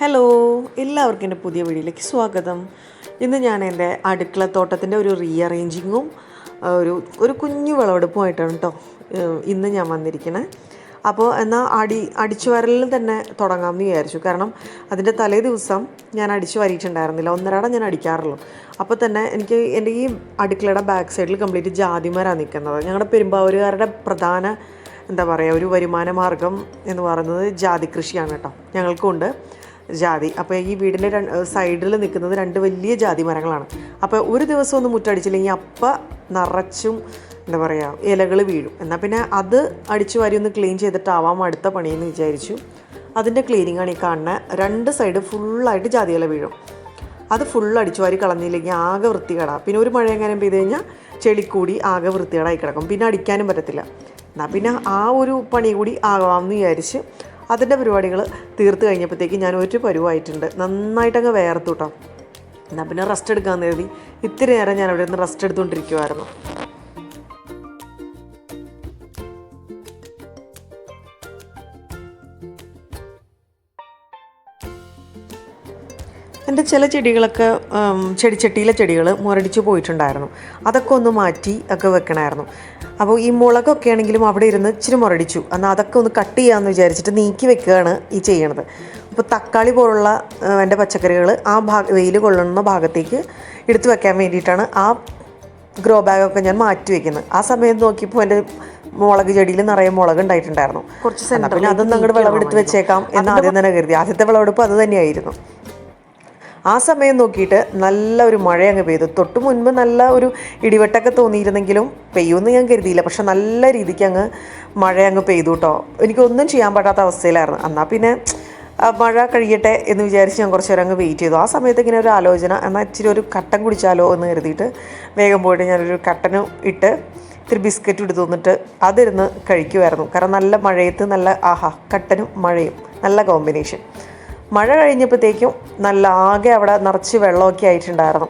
Hello എല്ലാവർക്കും എന്റെ പുതിയ വീഡിയോയിലേക്ക് സ്വാഗതം. ഇന്ന് ഞാൻ എന്റെ അടുക്കള തോട്ടത്തിന്റെ ഒരു റീഅറേഞ്ചിങ്ങും ഒരു ഒരു കുഞ്ഞു വിളവെടുപ്പുമായിട്ടാണ് കേട്ടോ ഇന്ന് ഞാൻ വന്നിരിക്കുന്നത് അപ്പോൾ എന്നാൽ അടി അടിച്ചു വരലിൽ തന്നെ തുടങ്ങാമെന്ന് വിചാരിച്ചു. കാരണം അതിന്റെ തലേ ദിവസം ഞാൻ അടിച്ചു വരിയിട്ടുണ്ടായിരുന്നില്ല. ഒന്നരാടം ഞാൻ അടിക്കാറുള്ളൂ. അപ്പോൾ തന്നെ എനിക്ക് എന്റെ ഈ അടുക്കളയുടെ ബാക്ക് സൈഡിൽ കംപ്ലീറ്റ് ജാതിമരാണ് നിൽക്കുന്നത്. ഞങ്ങളുടെ പെരുമ്പാവൂരുകാരുടെ പ്രധാന എന്താ പറയുക ഒരു വരുമാന മാർഗം എന്ന് പറയുന്നത് ജാതി കൃഷിയാണ് കേട്ടോ ഞങ്ങൾക്കുണ്ട് ജാതി. അപ്പോൾ ഈ വീടിന്റെ സൈഡിൽ നിൽക്കുന്നത് രണ്ട് വലിയ ജാതി മരങ്ങളാണ്. അപ്പോൾ ഒരു ദിവസം ഒന്ന് മുറ്റടിച്ചില്ലെങ്കിൽ അപ്പ നിറച്ചും എന്താ പറയുക ഇലകൾ വീഴും. എന്നാൽ പിന്നെ അത് അടിച്ചു വാരി ഒന്ന് ക്ലീൻ ചെയ്തിട്ടാവാം അടുത്ത പണിയെന്ന് വിചാരിച്ചു. അതിന്റെ ക്ലീനിങ്ങാണ് ഈ കാണുന്ന. രണ്ട് സൈഡ് ഫുള്ളായിട്ട് ഇല വീഴും. അത് ഫുൾ അടിച്ചു വാരി കളഞ്ഞില്ലെങ്കിൽ ആകെ വൃത്തികേടാണ് പിന്നെ ഒരു മഴ എങ്ങാനും പെയ്ത് കഴിഞ്ഞാൽ ചെളിക്കൂടി ആകെ വൃത്തികേടായി കിടക്കും. പിന്നെ അടിക്കാനും പറ്റത്തില്ല. എന്നാൽ പിന്നെ ആ ഒരു പണി കൂടി ആകാമെന്ന് വിചാരിച്ച് അതിന്റെ പരിപാടികൾ തീർത്ത് കഴിഞ്ഞപ്പോഴത്തേക്ക് ഞാൻ ഒരു പരുവായിട്ടുണ്ട്. നന്നായിട്ടങ്ങ് വേർത്തു കേട്ടോ എന്നാൽ പിന്നെ റെസ്റ്റ് എടുക്കാമെന്ന് കരുതി. ഇത്തിരി നേരം ഞാൻ അവിടെ നിന്ന് റെസ്റ്റ് എടുത്തുകൊണ്ടിരിക്കുമായിരുന്നു എന്റെ ചില ചെടികളൊക്കെ ചെടിച്ചട്ടിയിലെ ചെടികൾ മുരടിച്ച് പോയിട്ടുണ്ടായിരുന്നു. അതൊക്കെ ഒന്ന് മാറ്റി ഒക്കെ വെക്കണമായിരുന്നു അപ്പോൾ ഈ മുളകൊക്കെ ആണെങ്കിലും അവിടെ ഇരുന്ന് ഇച്ചിരി മുരടിച്ചു. എന്നാൽ അതൊക്കെ ഒന്ന് കട്ട് ചെയ്യാമെന്ന് വിചാരിച്ചിട്ട് നീക്കി വെക്കുകയാണ് ഈ ചെയ്യണത്. അപ്പോൾ തക്കാളി പോലുള്ള എന്റെ പച്ചക്കറികൾ ആ ഭാഗ വെയിൽ കൊള്ളുന്ന ഭാഗത്തേക്ക് എടുത്തു വെക്കാൻ വേണ്ടിയിട്ടാണ് ആ ഗ്രോ ബാഗൊക്കെ ഞാൻ മാറ്റി വെക്കുന്നത്. ആ സമയത്ത് നോക്കിയപ്പോൾ എന്റെ മുളക് ചെടിയിൽ നിറയെ മുളക് ഉണ്ടായിട്ടുണ്ടായിരുന്നു. കുറച്ച് പിന്നെ അതൊന്നും അങ്ങോട്ട് വിളവെടുത്ത് വെച്ചേക്കാം എന്ന് ആദ്യം തന്നെ കരുതി ആദ്യത്തെ വിളവെടുപ്പ് അത് തന്നെയായിരുന്നു. ആ സമയം നോക്കിയിട്ട് നല്ല ഒരു മഴ അങ്ങ് പെയ്തു. തൊട്ട് മുൻപ് നല്ല ഒരു ഇടിവെട്ടൊക്കെ തോന്നിയിരുന്നെങ്കിലും പെയ്യുമെന്ന് ഞാൻ കരുതിയില്ല. പക്ഷെ നല്ല രീതിക്ക് അങ്ങ് മഴ അങ്ങ് പെയ്തു കേട്ടോ എനിക്കൊന്നും ചെയ്യാൻ പറ്റാത്ത അവസ്ഥയിലായിരുന്നു. എന്നാൽ പിന്നെ മഴ കഴിയട്ടെ എന്ന് വിചാരിച്ച് ഞാൻ കുറച്ച് നേരം അങ്ങ് വെയിറ്റ് ചെയ്തു. ആ സമയത്ത് ഇങ്ങനെ ഒരു ആലോചന എന്നാൽ ഇച്ചിരി ഒരു കട്ടൻ കുടിച്ചാലോ എന്ന് കരുതിയിട്ട് വേഗം പോയിട്ട് ഞാനൊരു കട്ടനും ഇട്ട് ഇത്തിരി ബിസ്ക്കറ്റ് എടുത്തു തന്നിട്ട് അതിരുന്ന് കഴിക്കുമായിരുന്നു കാരണം നല്ല മഴയത്ത് നല്ല ആഹാ കട്ടനും മഴയും നല്ല കോമ്പിനേഷൻ. മഴ കഴിഞ്ഞപ്പോഴത്തേക്കും നല്ല ആകെ അവിടെ നിറച്ച് വെള്ളമൊക്കെ ആയിട്ടുണ്ടായിരുന്നു.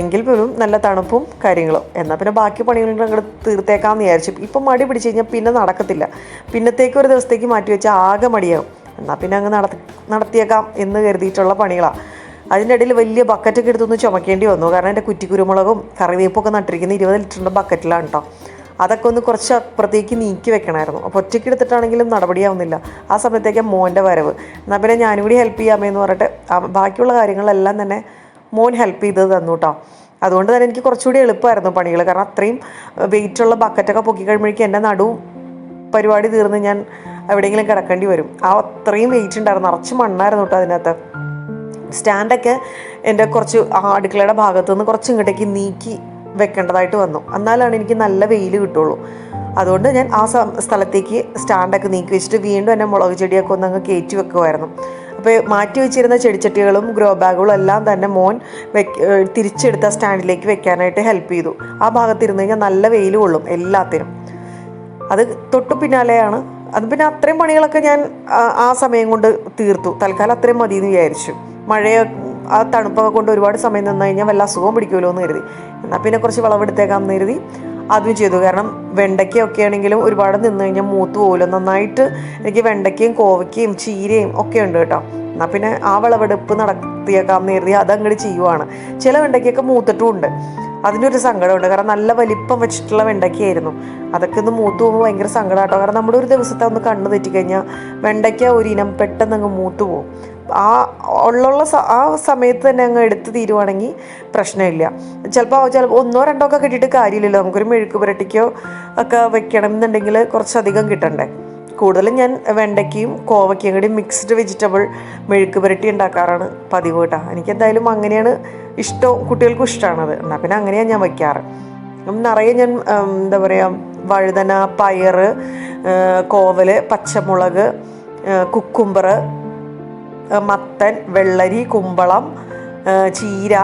എങ്കിൽ പോലും നല്ല തണുപ്പും കാര്യങ്ങളും. എന്നാൽ പിന്നെ ബാക്കി പണികളും അങ്ങോട്ട് തീർത്തേക്കാമെന്ന് വിചാരിച്ചു. ഇപ്പം മടി പിടിച്ചു കഴിഞ്ഞാൽ പിന്നെ നടക്കത്തില്ല. പിന്നത്തേക്ക് ഒരു ദിവസത്തേക്ക് മാറ്റി വെച്ചാൽ ആകെ മടിയാകും എന്നാൽ പിന്നെ അങ്ങ് നടത്തി നടത്തിയേക്കാം എന്ന് കരുതിയിട്ടുള്ള പണികളാണ് അതിന്റെ ഇടയിൽ വലിയ ബക്കറ്റൊക്കെ എടുത്തൊന്ന് ചുമക്കേണ്ടി വന്നു. കാരണം എന്റെ കുറ്റി കുരുമുളകും കറിവേപ്പൊക്കെ നട്ടിരിക്കുന്ന ഇരുപത് ലിറ്ററിന്റെ ബക്കറ്റിലാണ് കേട്ടോ അതൊക്കെ ഒന്ന് കുറച്ച് അപ്പുറത്തേക്ക് നീക്കി വെക്കണമായിരുന്നു. അപ്പോൾ ഒറ്റയ്ക്ക് എടുത്തിട്ടാണെങ്കിലും നടപടിയാവുന്നില്ല. ആ സമയത്തേക്ക് മോന്റെ വരവ്. എന്നാൽ പിന്നെ ഞാനും കൂടി ഹെൽപ്പ് ചെയ്യാമേന്ന് പറഞ്ഞിട്ട് ബാക്കിയുള്ള കാര്യങ്ങളെല്ലാം തന്നെ മോൻ ഹെൽപ്പ് ചെയ്ത് തന്നു കേട്ടോ അതുകൊണ്ട് തന്നെ എനിക്ക് കുറച്ചുകൂടി എളുപ്പമായിരുന്നു പണികൾ. കാരണം അത്രയും വെയിറ്റുള്ള ബക്കറ്റൊക്കെ പൊക്കി കഴിയുമ്പോഴേക്കും എന്റെ നടുവും പരിപാടി തീർന്ന് ഞാൻ എവിടെയെങ്കിലും കിടക്കേണ്ടി വരും. ആ അത്രയും വെയിറ്റ് ഉണ്ടായിരുന്നു. നിറച്ച് മണ്ണായിരുന്നു കേട്ടോ അതിനകത്ത്. സ്റ്റാൻഡൊക്കെ എന്റെ കുറച്ച് അടുക്കളയുടെ ഭാഗത്തു നിന്ന് കുറച്ച് ഇങ്ങോട്ടേക്ക് നീക്കി വെക്കേണ്ടതായിട്ട് വന്നു. എന്നാലാണ് എനിക്ക് നല്ല വെയിൽ കിട്ടുള്ളൂ. അതുകൊണ്ട് ഞാൻ ആ സ്ഥലത്തേക്ക് സ്റ്റാൻഡൊക്കെ നീക്കി വെച്ചിട്ട് വീണ്ടും എന്റെ മുളക് ചെടിയൊക്കെ ഒന്ന് അങ്ങ് കയറ്റി വെക്കുമായിരുന്നു അപ്പോൾ മാറ്റി വെച്ചിരുന്ന ചെടിച്ചട്ടികളും ഗ്രോ ബാഗുകളും എല്ലാം തന്നെ മോൻ തിരിച്ചെടുത്ത സ്റ്റാൻഡിലേക്ക് വെക്കാനായിട്ട് ഹെൽപ്പ് ചെയ്തു. ആ ഭാഗത്തിരുന്ന് കഴിഞ്ഞാൽ നല്ല വെയിൽ കൊള്ളും എല്ലാത്തിനും. അത് തൊട്ടു പിന്നാലെയാണ്. അത് പിന്നെ അത്രയും പണികളൊക്കെ ഞാൻ ആ- സമയം കൊണ്ട് തീർത്തു. തൽക്കാലം അത്രയും മതി എന്ന് വിചാരിച്ചു. മഴയ ആ തണുപ്പൊക്കെ കൊണ്ട് ഒരുപാട് സമയം നിന്ന് കഴിഞ്ഞാൽ വല്ല അസുഖം പിടിക്കുമല്ലോ എന്ന് കരുതി. എന്നാൽ പിന്നെ കുറച്ച് വിളവെടുത്തേക്കാം എന്ന് കരുതി അതും ചെയ്തു. കാരണം വെണ്ടയ്ക്കൊക്കെ ആണെങ്കിലും ഒരുപാട് നിന്ന് കഴിഞ്ഞാൽ മൂത്ത് പോകില്ല നന്നായിട്ട് എനിക്ക് വെണ്ടയ്ക്കയും കോവയ്ക്കയും ചീരയും ഒക്കെ ഉണ്ട് കേട്ടോ. എന്നാൽ പിന്നെ ആ വിളവെടുപ്പ് നടത്തിയേക്കാം എന്ന് കരുതി അതങ്ങോട്ട് ചെയ്യുവാണ്. ചില വെണ്ടയ്ക്കൊക്കെ മൂത്തിട്ടും ഉണ്ട്. അതിന്റെ ഒരു സങ്കടമുണ്ട്. കാരണം നല്ല വലിപ്പം വെച്ചിട്ടുള്ള വെണ്ടയ്ക്കായിരുന്നു. അതൊക്കെ ഒന്ന് മൂത്ത് പോകുമ്പോൾ ഭയങ്കര സങ്കടമാട്ടോ കാരണം നമ്മുടെ ഒരു ദിവസത്തെ ഒന്ന് കണ്ണ് തെറ്റിക്കഴിഞ്ഞാൽ വെണ്ടയ്ക്ക ഒരു ഇനം പെട്ടെന്ന് അങ്ങ് മൂത്ത് പോകും. ആ ഉള്ള ആ സമയത്ത് തന്നെ അങ്ങ് എടുത്ത് തീരുവാണെങ്കിൽ പ്രശ്നമില്ല. ചിലപ്പോൾ ചിലപ്പോൾ ഒന്നോ രണ്ടോ ഒക്കെ കിട്ടിയിട്ട് കാര്യമില്ലല്ലോ. നമുക്കൊരു മെഴുക്ക് പുരട്ടിക്കോ ഒക്കെ വെക്കണം എന്നുണ്ടെങ്കിൽ കുറച്ചധികം കിട്ടണ്ടേ. കൂടുതലും ഞാൻ വെണ്ടയ്ക്കയും കോവയ്ക്കയും കൂടി മിക്സ്ഡ് വെജിറ്റബിൾ മെഴുക്ക് പുരട്ടി ഉണ്ടാക്കാറാണ് പതിവ് കേട്ടോ. എനിക്കെന്തായാലും അങ്ങനെയാണ് ഇഷ്ടം കുട്ടികൾക്കും ഇഷ്ടമാണത് എന്നാൽ പിന്നെ അങ്ങനെയാണ് ഞാൻ വയ്ക്കാറ്. നിറയെ ഞാൻ എന്താ പറയുക വഴുതന പയർ കോവൽ പച്ചമുളക് കുക്കുംബർ മത്തൻ വെള്ളരി കുമ്പളം ചീര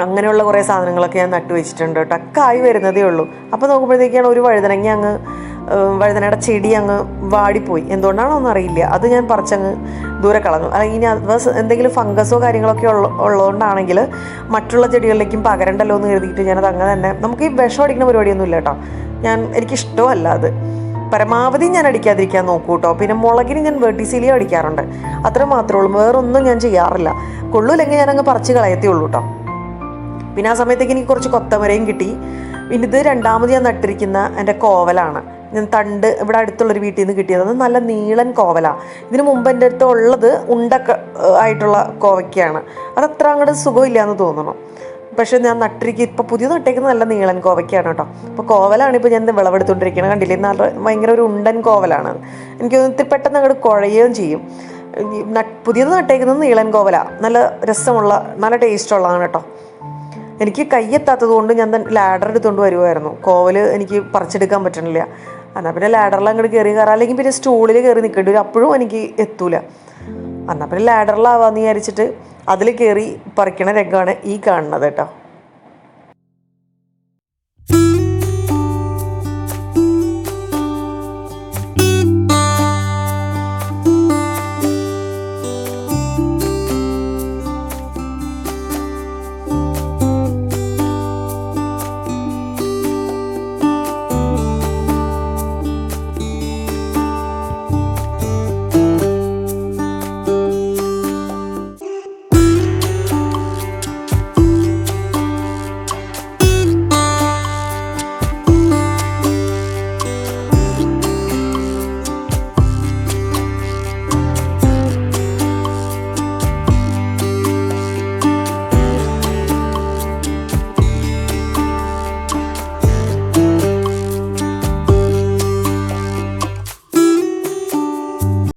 അങ്ങനെയുള്ള കുറേ സാധനങ്ങളൊക്കെ ഞാൻ നട്ടു വെച്ചിട്ടുണ്ട് ആയി വരുന്നതേ ഉള്ളൂ. അപ്പോൾ നോക്കുമ്പോഴത്തേക്കാണ് ഒരു വഴുതനങ്ങ അങ്ങ് വഴുതനയുടെ ചെടി അങ്ങ് വാടിപ്പോയി. എന്തുകൊണ്ടാണോ എന്നറിയില്ല അത് ഞാൻ പറിച്ചങ്ങ് ദൂരെ കളഞ്ഞു. അല്ലെങ്കിൽ ഇനി അഥവാ എന്തെങ്കിലും ഫംഗസോ കാര്യങ്ങളൊക്കെ ഉള്ള ഉള്ളതുകൊണ്ടാണെങ്കിൽ മറ്റുള്ള ചെടികളിലേക്കും പകരണ്ടല്ലോ എന്ന് കരുതിയിട്ട് ഞാനത് അങ്ങനെ തന്നെ നമുക്ക് ഈ വിഷം അടിക്കുന്ന പരിപാടിയൊന്നും ഇല്ല കേട്ടോ. ഞാൻ എനിക്കിഷ്ടമല്ല അത്. പരമാവധി ഞാൻ അടിക്കാതിരിക്കാൻ നോക്കൂ കേട്ടോ. പിന്നെ മുളകിന് ഞാൻ വെട്ടിസിലിയും അടിക്കാറുണ്ട്. അത്ര മാത്രമേ ഉള്ളൂ. വേറൊന്നും ഞാൻ ചെയ്യാറില്ല. കൊള്ളൂല്ലെങ്കിൽ ഞാൻ അങ്ങ് പറിച്ച് കളയത്തേ ഉള്ളൂ കേട്ടോ. പിന്നെ ആ സമയത്തേക്ക് എനിക്ക് കുറച്ച് കൊത്തമരയും കിട്ടി. പിന്നെ ഇത് രണ്ടാമത് ഞാൻ നട്ടിരിക്കുന്ന എന്റെ കോവലാണ്. തണ്ട് ഇവിടെ അടുത്തുള്ളൊരു വീട്ടിൽ നിന്ന് കിട്ടിയത്. അത് നല്ല നീളൻ കോവലാണ് ഇതിനു മുമ്പ് എന്റെ അടുത്ത് ഉള്ളത് ഉണ്ടക്ക ആയിട്ടുള്ള കോവയ്ക്കാണ്. അത് അത്ര അങ്ങോട്ട് സുഖമില്ല എന്ന് തോന്നുന്നു പക്ഷേ ഞാൻ നട്ടിരിക്കുക ഇപ്പോൾ പുതിയ നട്ടേക്കുന്നത് നല്ല നീളൻ കോവയ്ക്കാണ് കേട്ടോ. അപ്പോൾ കോവലാണ് ഇപ്പോൾ ഞാൻ വിളവെടുത്തുകൊണ്ടിരിക്കുന്നത് കണ്ടില്ലേ? നല്ല ഭയങ്കര ഒരു ഉണ്ടൻ കോവലാണ്. എനിക്ക് ഇത്തിരി പെട്ടെന്ന് അങ്ങോട്ട് കുഴയുകയും ചെയ്യും. പുതിയത് നട്ടേക്കുന്നത് നീളൻ കോവല. നല്ല രസമുള്ള നല്ല ടേസ്റ്റ് ഉള്ളതാണ് കേട്ടോ. എനിക്ക് കയ്യെത്താത്തത് കൊണ്ട് ഞാൻ ലാഡർ എടുത്തുകൊണ്ട് വരുമായിരുന്നു കോവൽ എനിക്ക് പറിച്ചെടുക്കാൻ പറ്റണില്ല. എന്നാൽ പിന്നെ ലാഡറിൽ അങ്ങോട്ട് കയറി കയറാം അല്ലെങ്കിൽ പിന്നെ സ്റ്റൂളിൽ കയറി നിൽക്കേണ്ടി വരും അപ്പോഴും എനിക്ക് എത്തൂല. എന്നാൽ പിന്നെ ലാഡറിലാവാന്ന് വിചാരിച്ചിട്ട് അതിൽ കയറി പറിക്കണ രംഗമാണ് ഈ കാണുന്നത് കേട്ടോ.